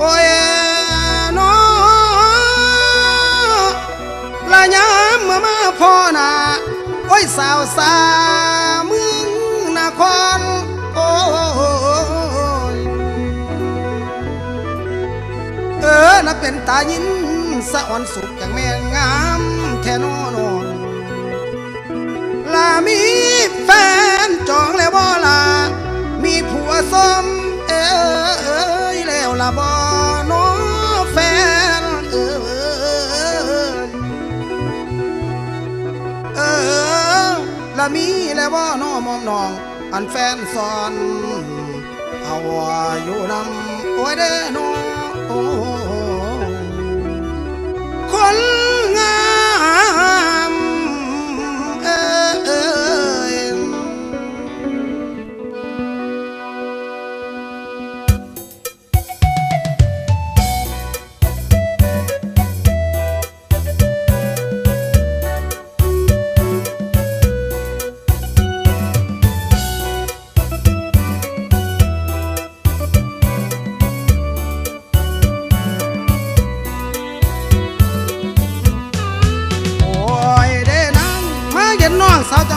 โอ้ยน้อละยามเมื่อมาพ่อหนาโอ้ยสาวสาเมึงนครโอ้ยเออนักเป็นตายินสะอ่อนสุขอย่างแม่นงามแท่นอนอนลามีแฟนจองแล้วบ่ลา และมีแล้วบ่น้อมอมน้อง อันแฟนสอน เอาว่าอยู่นำโอ้ยเด้อน้อง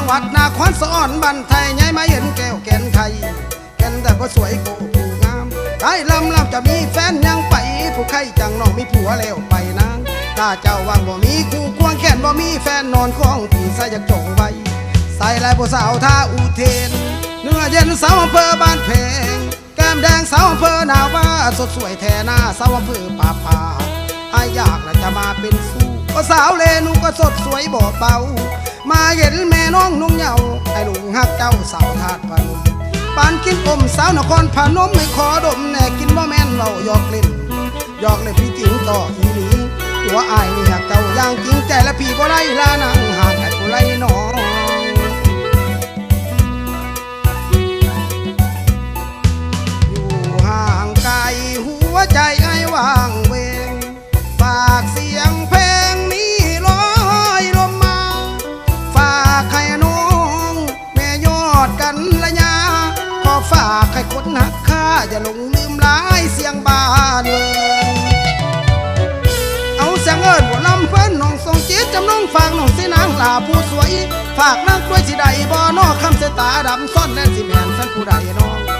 วจังหวัดนาควรรค์บันไทยไงมาเห็นแก้วแก่นไทยแกนแต่ก็สวยโกผู้งามได้ลำลำจะมีแฟนยังไป ผู้ใครจังน้องมีผัวแล้วไปนางถ้าเจ้าว่างบ่มีคู่ควงแขนบ่มีแฟนนอนของพี่ใส่ยากจงไว้ใส่ลายผู้สาวท่าอุเทน เนื้อเย็นสาวอำเภอบ้านเพงแก้มแดงสาวอำเภอนาว่าสดสวยแทหน้าสาวอำเภอป่าป่าอายอยากและจะมาเป็นสู้ก็สาวเลนุก็สดสวยบ่เบา มาเห็นแม่น้องนุ่งเหยาไอ้ลุงฮักเจ้าสาวทาดพนมปานกินอมสาวนครพนมไม่ขอดมแน่กินว่าแม่นเราหยอกเล่นหยอกเล่นพี่จิงต่ออีหลีตัวอายนี่หักเจ้าอย่างจริงใจและพี่บ่ไล่ลานางหากไอ้บ่ไล่น้อ อย่าหลงลืมหลายเสียงบ้านเมืองเอาเสียงเอิญหัวลำเพิ่นน้องทรงจิตจำน้องฝากน้องสินางลาผู้สวย ฝากนางด้วยสิใดบ่นอคำเสตาดำซ่อนและสิแม่นสันผู้ใดน้อง